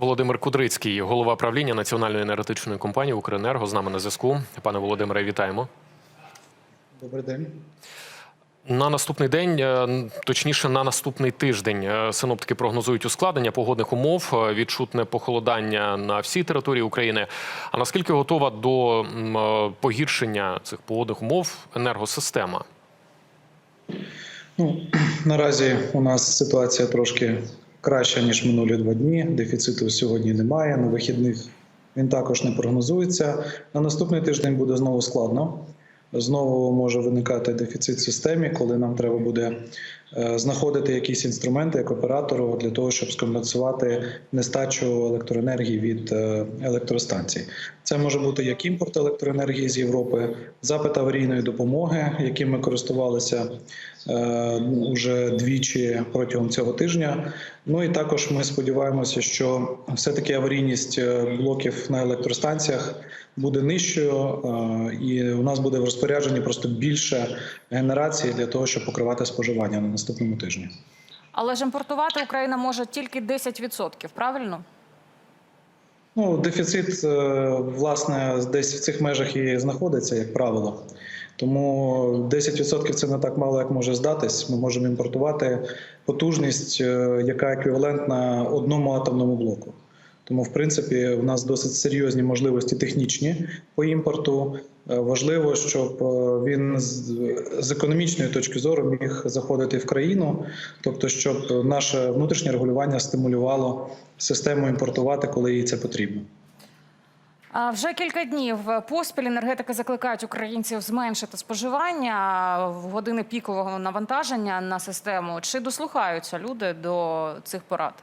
Володимир Кудрицький, голова правління Національної енергетичної компанії Укренерго, з нами на зв'язку. Пане Володимире, вітаємо. Добрий день. На наступний день, е, точніше, на наступний тиждень, е, синоптики прогнозують ускладнення погодних умов, е, відчутне похолодання на всій території України. А наскільки готова до погіршення цих погодних умов енергосистема? Ну наразі у нас ситуація трошки краща ніж минулі два дні. Дефіциту сьогодні немає. На вихідних він також не прогнозується. На наступний тиждень буде знову складно. Знову може виникати дефіцит в системі, коли нам треба буде е, знаходити якісь інструменти як оператору для того, щоб скомпенсувати нестачу електроенергії від е, електростанцій. Це може бути як імпорт електроенергії з Європи, запит аварійної допомоги, яким ми користувалися е, уже двічі протягом цього тижня. Ну і також ми сподіваємося, що все-таки аварійність е, блоків на електростанціях буде нижчою, е, і у нас буде в розпорядженні просто більше генерації для того, щоб покривати споживання на наступному тижні. Але ж імпортувати Україна може тільки 10%, правильно? Ну, дефіцит, е, власне, десь в цих межах і знаходиться, як правило. Тому 10% це не так мало, як може здатись. Ми можемо імпортувати потужність, е, яка еквівалентна одному атомному блоку. Тому, в принципі, у нас досить серйозні можливості технічні по імпорту. Е, Важливо, щоб е, він з економічної точки зору міг заходити в країну, тобто, щоб наше внутрішнє регулювання стимулювало систему імпортувати, коли їй це потрібно. А Вже кілька днів поспіль енергетики закликають українців зменшити споживання в години пікового навантаження на систему. Чи дослухаються люди до цих порад?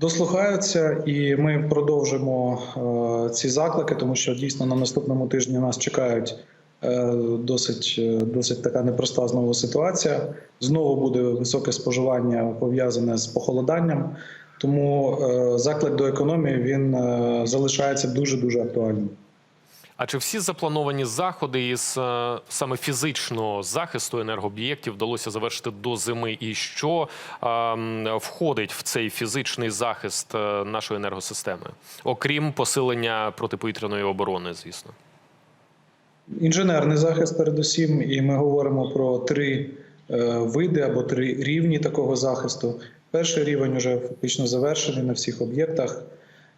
Дослухаються, і ми продовжимо е, ці заклики, тому що дійсно на наступному тижні нас чекають е, досить, е, досить така непроста знову ситуація. Знову буде високе споживання пов'язане з похолоданням. Тому заклик до економії він залишається дуже дуже актуальним. А чи всі заплановані заходи із е, саме фізичного захисту енергооб'єктів вдалося завершити до зими? І що е, входить в цей фізичний захист е, нашої енергосистеми, окрім посилення протиповітряної оборони, звісно? Інженерний захист, передусім, і ми говоримо про три е, види або три рівні такого захисту. Перший рівень вже фактично завершений на всіх об'єктах,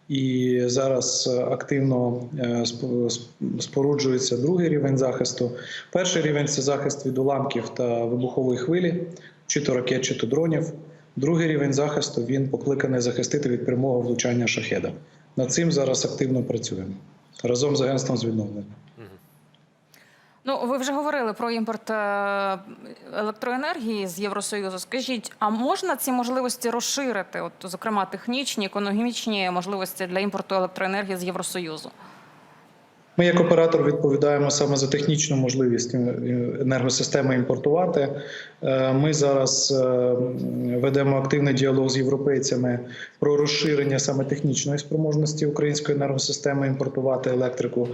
і зараз е, активно е, сп- сп- споруджується другий рівень захисту. Перший рівень це захист від уламків та вибухової хвилі, чи то ракет, чи то дронів. Другий рівень захисту він покликаний захистити від прямого влучання шахеда. Над цим зараз активно працюємо разом з агентством з відновлення. Ну, ви вже говорили про імпорт е, електроенергії з Євросоюзу. Скажіть, а можна ці можливості розширити? От, зокрема, технічні, економічні можливості для імпорту електроенергії з Євросоюзу? Ми, як оператор, відповідаємо саме за технічну можливість е, енергосистеми імпортувати. Е, Ми зараз е, ведемо активний діалог з європейцями про розширення саме технічної спроможності української енергосистеми імпортувати електрику.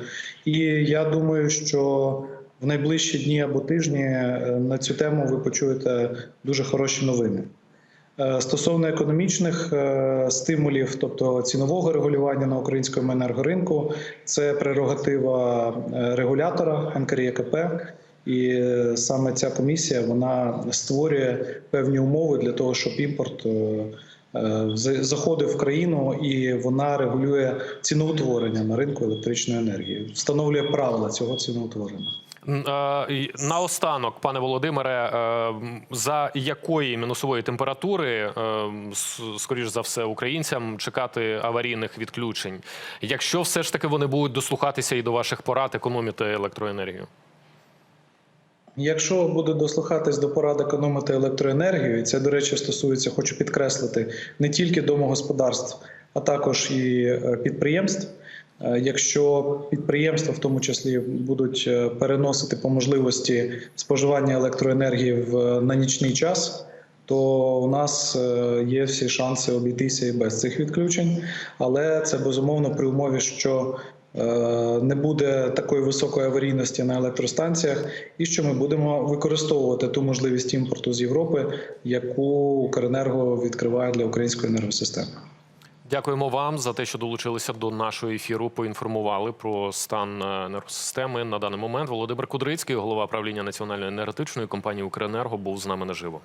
І я думаю, що в найближчі дні або тижні е, на цю тему ви почуєте дуже хороші новини. Е, Стосовно економічних е, стимулів, тобто цінового регулювання на українському енергоринку, це прерогатива регулятора НКРЄКП. І саме ця комісія вона створює певні умови для того, щоб імпорт за- заходив в країну, і вона регулює ціноутворення на ринку електричної енергії, встановлює правила цього ціноутворення. Е, Наостанок, пане Володимире, е, за якої мінусової температури, е, скоріш за все, українцям чекати аварійних відключень, якщо все ж таки вони будуть дослухатися і до ваших порад економити електроенергію? Якщо буде дослухатись до порад економити електроенергію, і це, до речі, стосується, хочу підкреслити, не тільки домогосподарств, а також і підприємств. Е, Якщо підприємства, в тому числі, будуть е, переносити по можливості споживання електроенергії в на нічний час, то у нас е, є всі шанси обійтися і без цих відключень, але це безумовно при умові, що е, не буде такої високої аварійності на електростанціях, і що ми будемо використовувати ту можливість імпорту з Європи, яку Укренерго відкриває для української енергосистеми. Дякуємо вам за те, що долучилися до нашого ефіру. Поінформували про стан е, енергосистеми на даний момент. Володимир Кудрицький, голова правління національної енергетичної компанії Укренерго, був з нами наживо.